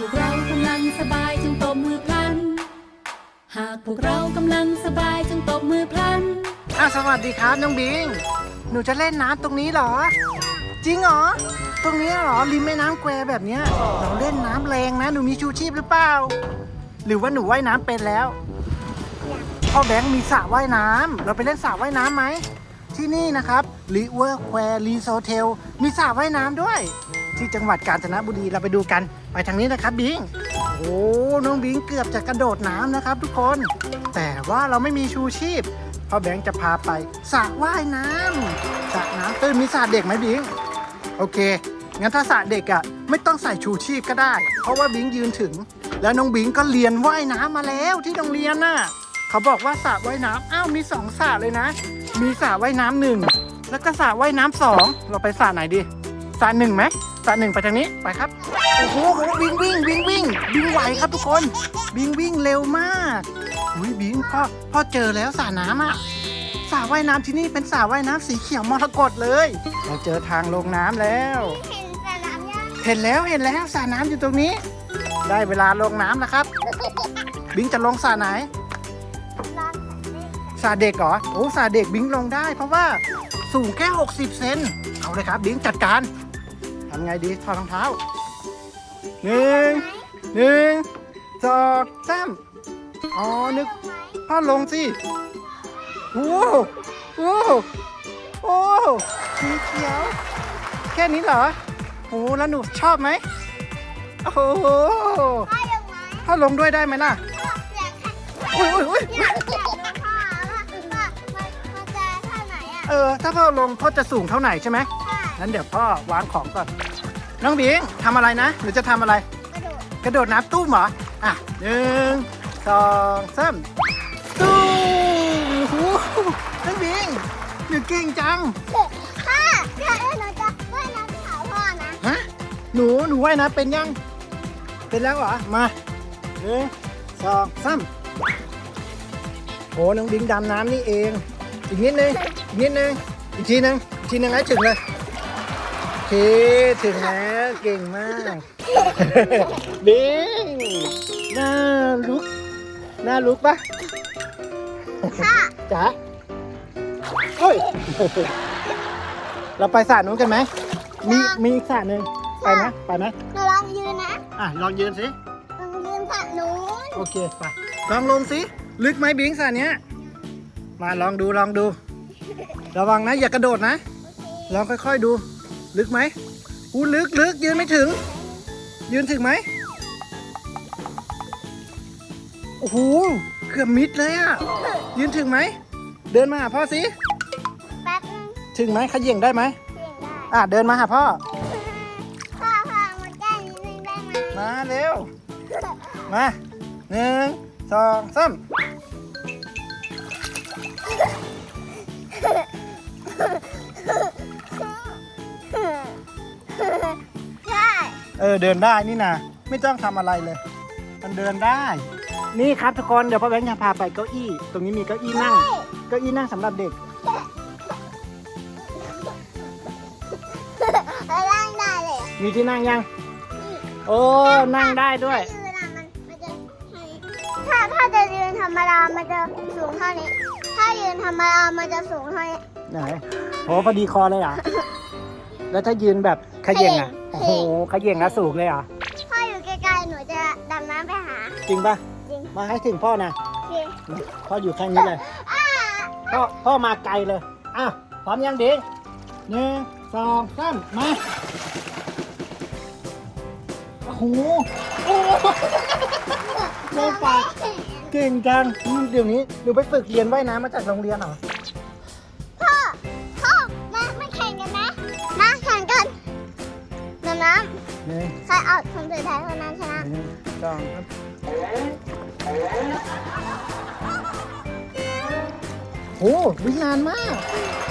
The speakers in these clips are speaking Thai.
พวกเรากำลังสบายจงตบมือพลัน หากพวกเรากำลังสบายจงตบมือพลัน อะสวัสดีครับน้องบิง หนูจะเล่นน้ำตรงนี้เหรอ จริงเหรอ ตรงนี้เหรอริมแม่น้ำแควแบบเนี้ยเราเล่นน้ำแรงนะ หนูมีชูชีพหรือเปล่า หรือว่าหนูว่ายน้ำเป็นแล้วพ่อแบงค์มีสระว่ายน้ำเราไปเล่นสระว่ายน้ำไหม ที่นี่นะครับริเวอร์แควรีโซเทลมีสระว่ายน้ำด้วย ที่จังหวัดกาญจนบุรีเราไปดูกัน ไปทางนี้นะครับบิง โอ้น้องบิงเกือบจะกระโดดน้ำนะครับ ทุกคน แต่ว่าเราไม่มีชูชีพพ่อแบงค์จะพาไปสระว่ายน้ำสระน้ำตื้นมีสระเด็กไหมบิง โอเค งั้นถ้าสระเด็กอะ่ะไม่ต้องใส่ชูชีพก็ได้ เพราะว่าบิงยืนถึง แล้วน้องบิงก็เรียนว่ายน้ำมาแล้วที่โรงเรียนน่ะ เขาบอกว่าสระว่ายน้ำอ้าวมีสองสระเลยนะ มีสระว่ายน้ำหนึ่งแล้วก็สระว่ายน้ำสองเราไปสระไหนดี สระหนึ่งไหมสระหนึ่งไปทางนี้ไปครับโอ้โหวิ่งวิ่งวิ่งวิ่งบิงไหวครับทุกคนบิงวิ่งเร็วมากอุ้ยบิงพ่อพ่อเจอแล้วสระน้ำอะสระว่ายน้ำที่นี่เป็นสระว่ายน้ำสีเขียวมรกตเลย เราเจอทางลงน้ำแล้วเห็นแต่น้ำยังเห็นแล้วเห็นแล้วสระน้ำอยู่ตรงนี้ ได้เวลาลงน้ำแล้วครับ บิงจะลงสระไหนร้อนสระเด็กเหรอโอ้สระเด็กบิงลงได้ เพราะว่าสูงแค่ 60 เซนเอาเลยครับบิงจัดการ ทำไงดีถอดรองเท้าหนึ่งหนึ่งสองสามอ๋อนึกพ่อลงสิโอ้โหโอ้โหโอ้โหสีเขียว แค่นี้เหรอโอ้แล้วหนูชอบไหมโอ้โหพ่อยังไงพ่อลงด้วยได้ไหมล่ะอุ้ยอุ้ยอุ้ยอยาเออ ถ้าพ่อลงพ่อจะสูงเท่าไหร่ใช่ไหมใงั้นเดี๋ยวพ่อวางของก่อน น้องบิงทำอะไรนะหรือจะทำอะไร กระโดดกระโดดน้ำตุ้มเหรอ อะหนึ่งสองสามตุ้มโอ้โหน้องบิงหนูเก่งจัง พ่อเดี๋ยวหนูจะว่ายน้ำไปหาพ่อนะฮะ หนู หนูว่ายน้ำเป็นยัง เป็นแล้วเหรอ มาหนึ่งสองสามโอ้น้องบิงดำน้ำนี่เอง อีกนิดนึง อีกนิดนึง อีกทีนึง อีกทีนึงให้ถึงเลย โอเคถึงแล้วเก่งมากบิงน่าลุกน่าลุกปะพ่อจ๋าเฮ้ย เราไปสระนู้นกันไหม มีมีอีกสระหนึ่งไปไหมไปไหมหนูลองยืนนะ อะ ลองยืนสิ ลองยืนฝั่งนู้นโอเค ไป ลองลงสิ ลึกไหมบิงสระเนี้ย มาลองดูลองดู ระวังนะ อย่ากระโดดนะ ลองค่อยๆดู ลึกไหมอู้ลึกลึกยืนไม่ถึง ยืนถึงไหมโอ้โหเกือบมิดเลยอะยืนถึงไหม เดินมาหาพ่อสิแป๊บนึงถึงไหมขย่งได้ไหมเสียงได้อะเดินมาหาพ่อ พ่อพ่อมาใกล้นิดนึงได้ไหมมาเร็ว มาหนึ่งสองสาม เออเดินได้นี่นะไม่ต้องทำอะไรเลย มันเดินได้ นี่ครับทุกคนเดี๋ยวพ่อแบงค์จะพาไปเก้าอี้ ตรงนี้มีเก้าอี้นั่งเก้าอี้นั่งสำหรับเด็กแล้วนั่งได้เลย มีที่นั่งยัง โอ้ นั่งได้ด้วยถ้ายืนอะมันมันจะถ้าถ้าจะยืนธรรมดา มันจะสูงเท่านี้ ถ้ายืนธรรมดา มันจะสูงเท่านี้ ไหนโอ้พอดีคอเลยเหรอะ แล้วถ้ายืนแบบขย่งอะเขย่งโอ้โหขย่งแล้วสูงเลยเหรอะถ้าอยู่ใกล้ๆหนูจะดำน้ำไปหา จริงปะจริง มาให้ถึงพ่อนะโอเคพ่ออยู่ข้างนี้เลยอ่าพ่อพ่อมาไกลเลย อ้าวพร้อมยังดิหนึ่งสองสามมา โอ้โหโอ้โหโดนปากเก่งจังอืมเดี๋ยวนี้หนูไปฝึกเรียนว่ายน้ำมาจากโรงเรียนเหรอพ่อ นึ่งำใครเอาคนสุดท้ายคนนั้นชนะหนึ่งสองสามโอ้วิ่งนานมาก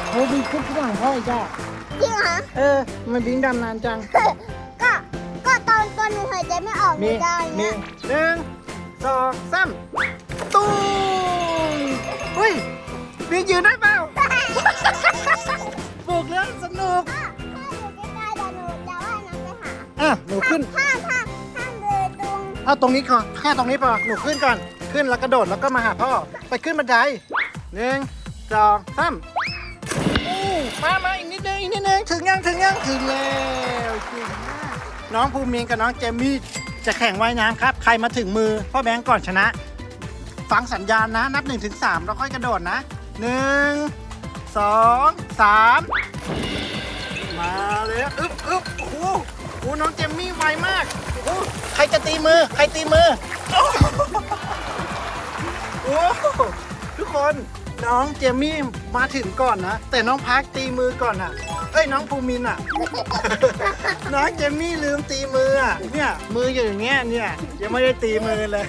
โอ้วิ่งขึ้นข้างหลังพ่ออีกจ้ะจริงเหรอ เออมันวิ่งดำนานจัง ก็ ก็ตอนตอนหนูหายใจไม่ออกหนูมีจะอย่างมีเงี้ยหนึ่งสองสามตุ้มเฮ้ยวิ่งยืนได้เปล่าปลูกเรื่องสนุกถ้าถ้า อยู่ใกล้ๆเดี๋ยวหนูจะว่ายน้ำไปหาอะหนูขึ้นห้ามห้ามห้ามเลยตัวเอาตรงนี้ก่อนแค่ตรงนี้พอหนูขึ้นก่อน ขึ้นแล้วกระโดดแล้วก็มาหาพ่อ ไปขึ้นบันไดหนึ่งสองสามอู้มามาอีกนิดนึงอีกนิดนึงถึงยังถึงยังถึงแล้วเก่งมากน้องภูมินกับน้องเจมี่จะแข่งว่ายน้ำครับ ใครมาถึงมือพ่อแบงก์ก่อนชนะ ฟังสัญญาณนะ นับ1นถึงสแล้วค่อยกระโดดนะหนึ่งสองสามมาเลยอึ๊บอึ๊บโอ้โหโอ้โหน้องเจมมี่ไวมากโอ้โหใครจะตีมือ ใครตีมือโอ้โหทุกคนน้องเจมมี่มาถึงก่อนนะ แต่น้องพักตีมือก่อนอะ เอ้ยน้องภูมินอะ น้องเจมมี่ลืมตีมืออะเนี่ยมืออยู่อย่างเงี้ยเนี่ยยังไม่ได้ตีมือเลย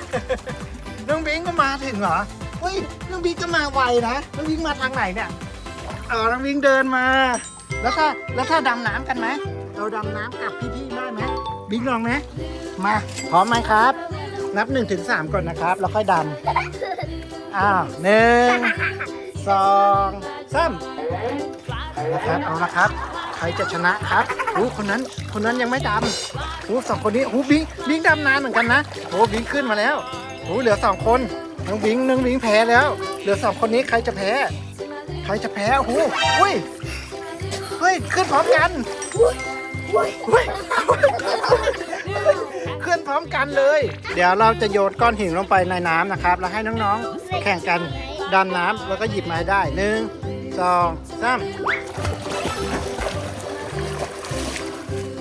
น้องบิงก็มาถึงเหรอเฮ้ยน้องบิงก็มาไวนะน้องบิงมาทางไหนเนี่ยเออน้องบิงเดินมา แล้วถ้าแล้วถ้าดำน้ำกันไหม เราดำน้ำกับพี่ๆได้ไหมบิงลองไหมมาพร้อมไหมครับ นับ1นถึงสก่อนนะครับ แล้วค่อยดำอ้าวหนึ่งสองสามนะครับเอาละครับ ใครจะชนะครับโอ้คนนั้นคนนั้นยังไม่ดำโอ้สองคนนี้โอ้บิงบิงดำนานเหมือนกันนะโอ้บิงขึ้นมาแล้วโอ้เหลือสองคนน้องบิงน้องบิงแพ้แล้ว เหลือสองคนนี้ใครจะแพ้ ใครจะแพ้โอ้โหอุ้ยเฮ้ยขึ้นพร้อมกันเฮ้ย ขึ้นพร้อมกันเลย เดี๋ยวเราจะโยนก้อนหินลงไปในน้ำนะครับ แล้วให้น้องๆ แข่งกันดำน้ำแล้วก็หยิบมาให้ได้หนึ่งสองสาม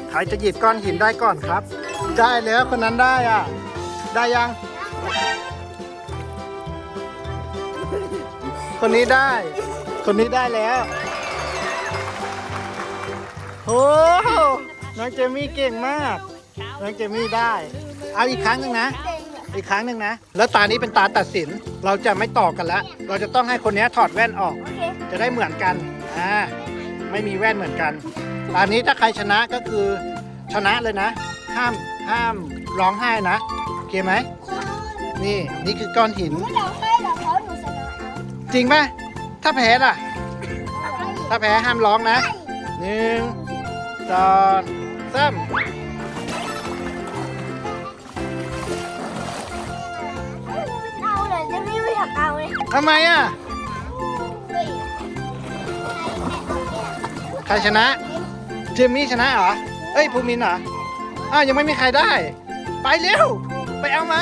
ใครจะหยิบก้อนหินได้ก่อนครับ ได้แล้วคนนั้นได้อะ ได้ยัง คนนี้ได้ คนนี้ได้แล้ว โอ้น้องเจมี่เก่งมาก น้องเจมี่ได้ เอาอีกครั้งหนึ่งนะ อีกครั้งหนึ่งนะ แล้วตานี้เป็นตาตัดสิน เราจะไม่ต่อกันแล้วเราจะต้องให้คนนี้ถอดแว่นออก จะได้เหมือนกัน อ่า ไม่มีแว่นเหมือนกันตอนนี้ถ้าใครชนะก็คือชนะเลยนะ ห้ามห้ามร้องไห้นะโอเคไหม นี่นี่คือก้อนหิน ไม่ร้องไห้หรอกเพราะหนูชนะจริงป่ะถ้าแพ้ล่ะ ถ้าแพ้ห้ามร้องนะหนึ่ง สองสามเอาเลยจะไม่อยากเอาเลยทำไมอะ ใครชนะเจมมี่ชนะเหรอ เอ้ยภูมินทร์เหรอ อ้าวยังไม่มีใครได้ ไปเร็ว ไปเอามา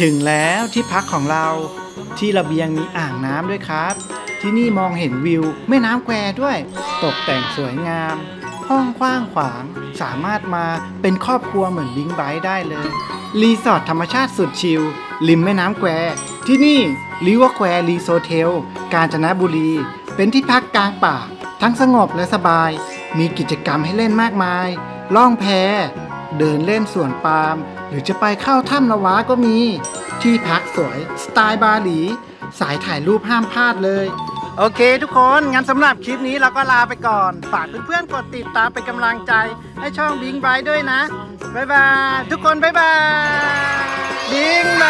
ถึงแล้วที่พักของเราที่ระเบียงมีอ่างน้ำด้วยครับ ที่นี่มองเห็นวิวแม่น้ำแควด้วย ตกแต่งสวยงาม ห้องกว้างขวาง สามารถมาเป็นครอบครัวเหมือนบิงไบค์ได้เลย รีสอร์ทธรรมชาติสุดชิลริมแม่น้ำแควที่นี่ริวแควรีโซเทล กาญจนบุรี เป็นที่พักกลางป่า ทั้งสงบและสบาย มีกิจกรรมให้เล่นมากมาย ล่องแพ เดินเล่นสวนปาล์ม รือจะไปเข้าถ้ำละวะก็มี ที่พักสวย สไตล์บาหลี สายถ่ายรูปห้ามพลาดเลย โอเคทุกคน งั้นสำหรับคลิปนี้เราก็ลาไปก่อน ฝากเพื่อนๆกดติดตามเป็นกำลังใจ ให้ช่องบิงไบด้วยนะ บ๊ายบาย ทุกคนบ๊ายบาย บิงไบ